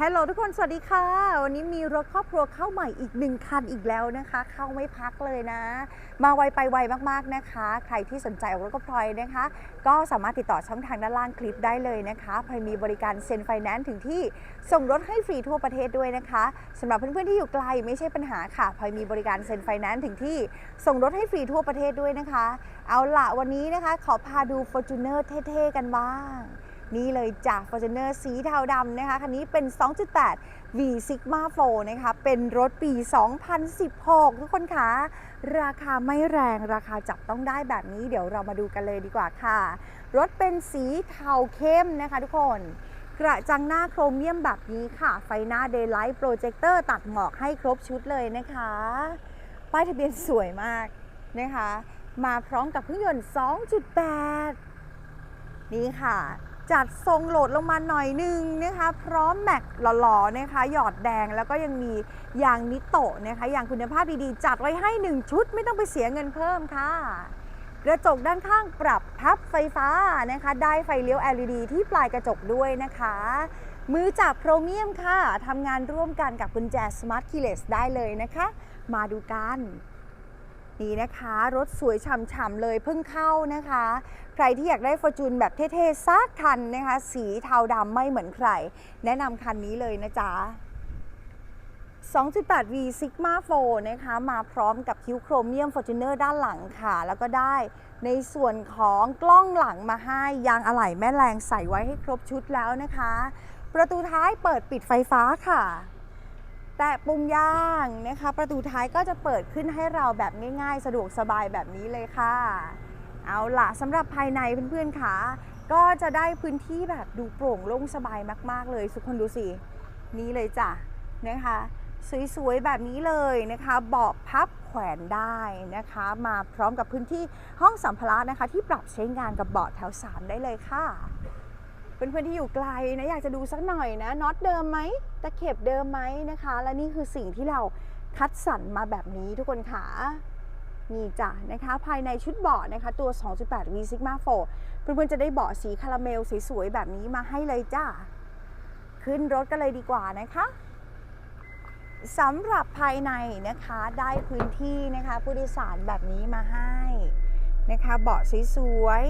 ฮัลโหลทุกคน สวัสดีค่ะ วันนี้มีรถครอบครัวเข้าใหม่อีกหนึ่งคันอีกแล้วนะคะ เข้าไม่พักเลยนะ มาไวไปไวมากๆนะคะ ใครที่สนใจรถก็พลอยนะคะ ก็สามารถติดต่อช่องทางด้านล่างคลิปได้เลยนะคะพลอยมีบริการเซ็นไฟแนนซ์ถึงที่ส่งรถให้ฟรีทั่วประเทศด้วยนะคะสำหรับเพื่อนๆที่อยู่ไกลไม่ใช่ปัญหาค่ะพลอยมีบริการเซ็นไฟแนนซ์ถึงที่ส่งรถให้ฟรีทั่วประเทศด้วยนะคะ เอาละวันนี้นะคะขอพาดู Fortuner เท่ๆกันบ้าง นี่เลยจาก Fortuner สีเทาดำนะคะคันนี้เป็น 2.8 V Sigma 4นะคะเป็นรถปี 2016 ทุกคนคะราคาไม่แรงราคาจับต้องได้แบบนี้ เดี๋ยวเรามาดูกันเลยดีกว่าค่ะ รถเป็นสีเทาเข้มนะคะทุกคนกระจังหน้าโครเมียมแบบนี้ค่ะ ไฟหน้า Daylight Projector ตัดหมอกให้ครบชุดเลยนะคะ ป้ายทะเบียนสวยมากนะคะ มาพร้อมกับเครื่องยนต์ 2.8 นี่ค่ะ จัดทรงโหลดลงมาหน่อยนึงนะคะ พร้อมแม็กหล่อๆนะคะ หยอดแดงแล้วก็ยังมียางนิโตะนะคะอย่างคุณภาพดีๆ จัดไว้ให้ 1 ชุดไม่ต้องไปเสียเงินเพิ่มค่ะ กระจกด้านข้างปรับพับไฟฟ้านะคะ ได้ไฟเลี้ยว LED ที่ปลายกระจกด้วยนะคะ มือจับโครเมียมค่ะทำงานร่วมกันกับกุญแจ Smart Keyless ได้เลยนะคะ มาดูกัน นี่นะคะ รถสวยฉ่ำๆเลยเพิ่งเข้านะคะ ใครที่อยากได้ฟอร์จูนแบบเท่ๆซักคันนะคะ สีเทาดำไม่เหมือนใคร แนะนำคันนี้เลยนะจ๊ะ 2.8V Sigma 4นะคะ มาพร้อมกับคิ้วโครเมียม Fortuner ด้านหลังค่ะ แล้วก็ได้ในส่วนของกล้องหลังมาให้ยางอะไหล่แม่แรงใส่ไว้ให้ครบชุดแล้วนะคะ ประตูท้ายเปิดปิดไฟฟ้าค่ะ ตะปุ่มย่างนะคะ ประตูท้ายก็จะเปิดขึ้นให้เราแบบง่ายๆ สะดวกสบายแบบนี้เลยค่ะ เอาล่ะสำหรับภายในเพื่อนๆค่ะก็จะได้พื้นที่แบบดูโปร่งโล่งสบายมาก ๆ เลยทุกคนดูสิ นี่เลยจ้ะนะคะ สวย ๆ แบบนี้เลยนะคะเบาะพับแขวนได้นะคะ มาพร้อมกับพื้นที่ห้องสัมภาระนะคะ ที่ปรับใช้งานกับเบาะแถว 3 ได้เลยค่ะ เพื่อนๆที่อยู่ไกลนะอยากจะดูสักหน่อยนะน็อตเดิมไหมตะเข็บเดิมไหมนะคะ และนี่คือสิ่งที่เราคัดสรรมาแบบนี้ทุกคนค่ะนี่จ้ะนะคะ ภายในชุดเบาะนะคะ ตัว 2.8 V Sigma 4 เพื่อนๆจะได้เบาะสีคาราเมลสวยๆแบบนี้มาให้เลยจ้าขึ้นรถกันเลยดีกว่านะคะสำหรับภายในนะคะได้พื้นที่นะคะผู้โดยสารแบบนี้มาให้นะคะ เบาะสวย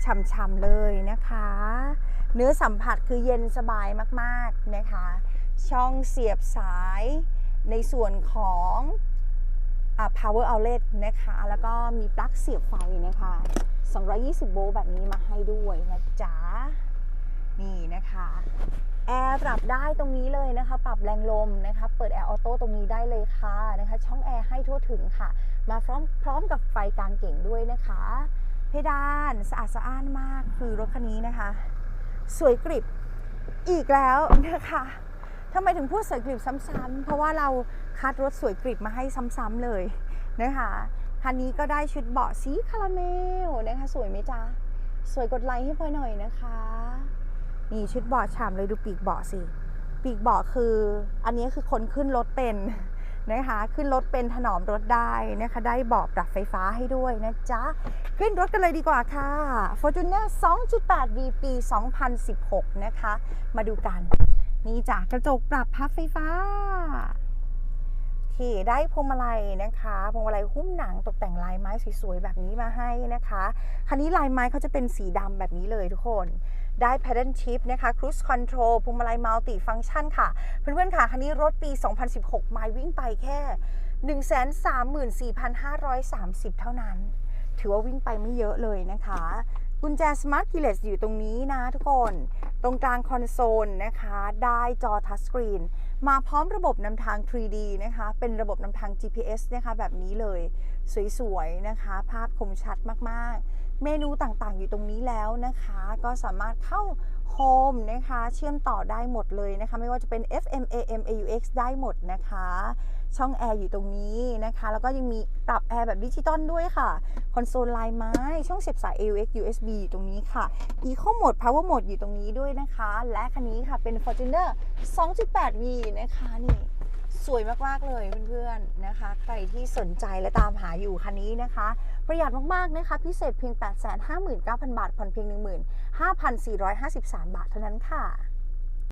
ๆฉ่ำๆเลยนะคะ เนื้อสัมผัสคือเย็นสบายมากๆนะคะ ช่องเสียบสายในส่วนของอ่า power outlet นะคะ แล้วก็มีปลั๊กเสียบไฟนะคะ 220 โวลต์แบบนี้มาให้ด้วยนะจ๊ะ นี่นะคะแอร์ปรับได้ตรงนี้เลยนะคะ ปรับแรงลมนะคะ เปิดแอร์ออโต้ตรงนี้ได้เลยค่ะนะคะ ช่องแอร์ให้ทั่วถึงค่ะ มาพร้อมพร้อมกับไฟกลางเก่งด้วยนะคะ เพดานสะอาดสะอ้านมากคือรถคันนี้นะคะ สวยกริบอีกแล้วนะคะทำไมถึงพูดสวยกริบซ้ำๆเพราะว่าเราคัดรถสวยกริบมาให้ซ้ำๆเลยนะคะคันนี้ก็ได้ชุดเบาะสีคาราเมลนะคะสวยไหมจ๊ะสวยกดไลค์ให้พลอยหน่อยนะคะนี่ชุดเบาะฉ่ำเลยดูปีกเบาะสิปีกเบาะคือ อันนี้คือคนขึ้นรถเป็น นะคะ ขึ้นรถเป็นถนอมรถได้นะคะ ได้บอบปรับไฟฟ้าให้ด้วยนะจ๊ะ ขึ้นรถกันเลยดีกว่าค่ะ Fortuner 2.8 V ปี 2016 นะคะ มาดูกัน นี่จ้ะกระจกปรับพับไฟฟ้า ที่ได้พวงมาลัยนะคะพวงมาลัยหุ้มหนังตกแต่งลายไม้สวยๆแบบนี้มาให้นะคะ คันนี้ลายไม้เขาจะเป็นสีดำแบบนี้เลยทุกคนได้ paddle shift นะคะ cruise control พวงมาลัย multi function ค่ะ เพื่อนๆค่ะ คันนี้รถปี 2016 ไมล์วิ่งไปแค่ 134,530 เท่านั้น ถือว่าวิ่งไปไม่เยอะเลยนะคะ กุญแจ Smart Keyless อยู่ตรงนี้นะทุกคน ตรงกลางคอนโซลนะคะ ได้จอทัชสกรีนมาพร้อมระบบนำทาง 3D นะคะ เป็นระบบนำทาง GPS นะคะ แบบนี้เลย สวยๆ นะคะ ภาพคมชัดมากๆ เมนูต่างๆ อยู่ตรงนี้แล้วนะคะ ก็สามารถเข้า Home นะคะ เชื่อมต่อได้หมดเลยนะคะ ไม่ว่าจะเป็น FM AM AUX ได้หมดนะคะ ช่องแอร์อยู่ตรงนี้นะคะ แล้วก็ยังมีปรับแอร์แบบดิจิตอลด้วยค่ะ คอนโซลลายไม้ ช่องเสียบสาย AUX USB อยู่ตรงนี้ค่ะ Eco Mode Power Mode อยู่ตรงนี้ด้วยนะคะ และคันนี้ค่ะเป็น Fortuner 2.8V นะคะนี่สวยมาก ๆ เลยเพื่อนๆนะคะ ใครที่สนใจและตามหาอยู่คันนี้นะคะ ประหยัดมากๆนะคะ พิเศษเพียง 859,000 บาทผ่อนเพียง 15,453 บาทเท่านั้นค่ะ